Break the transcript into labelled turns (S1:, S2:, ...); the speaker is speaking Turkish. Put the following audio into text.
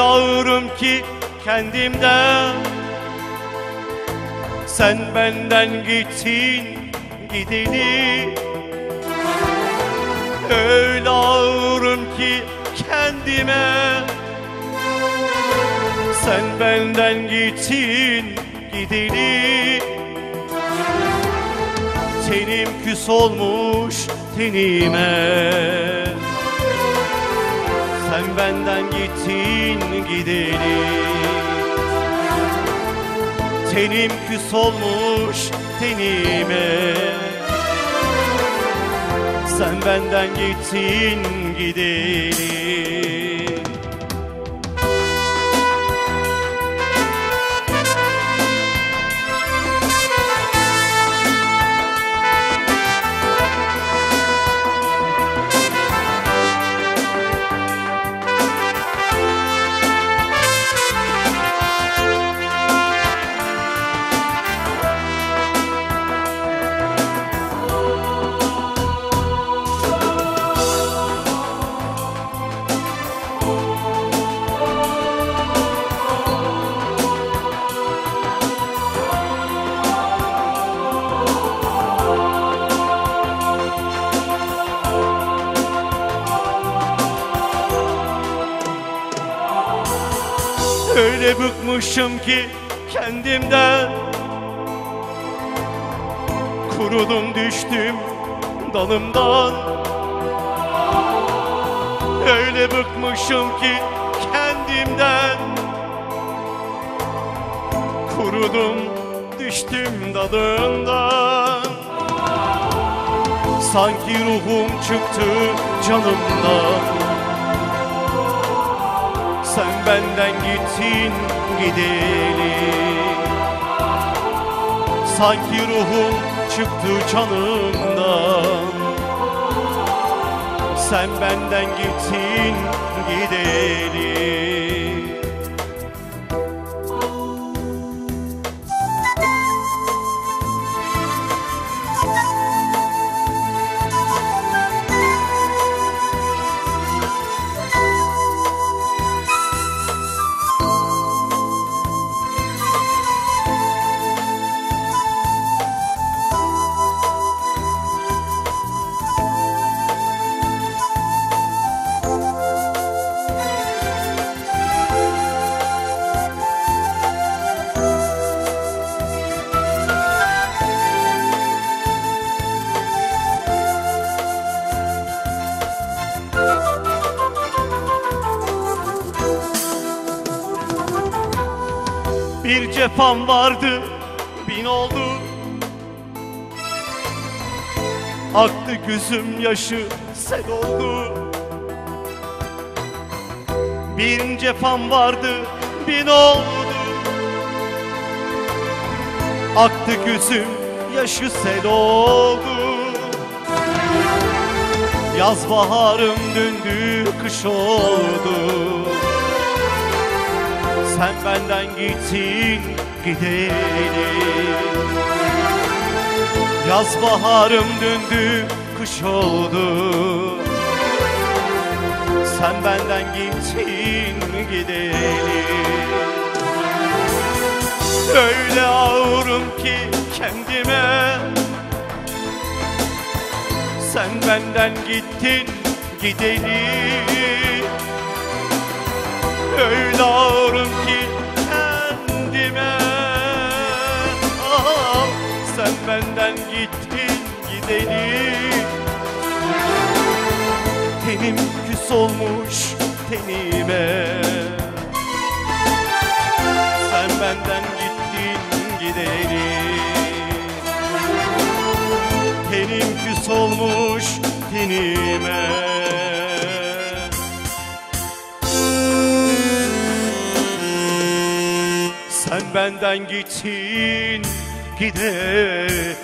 S1: ağırım ki kendimden. Sen benden gittin gideni. Öyle ağırım ki kendime. Sen benden gittin gideni. Tenim küs olmuş tenime Sen benden gittin gideni Tenim küs olmuş tenime. Sen benden gittin gideni Öyle bıkmışım ki kendimden. Kurudum düştüm dalımdan. Öyle bıkmışım ki kendimden. Kurudum düştüm dalından. Sanki ruhum çıktı canımdan sen benden gittin gideli Sanki ruhum çıktı canımdan. Sen benden gittin gideli Bir cefam vardı bin oldu. Aktı gözüm yaşı sel oldu. Bir cefam vardı bin oldu. Aktı gözüm yaşı sel oldu. Yaz baharım döndü kış oldu sen benden gittin gideli Yaz baharım döndü kış oldu. Sen benden gittin gideli Öyle ağırım ki kendime. Sen benden gittin gideli benden gittin gideli Tenim küs olmuş tenime. Sen benden gittin gideli Tenim küs olmuş tenime. Sen benden gittin gideli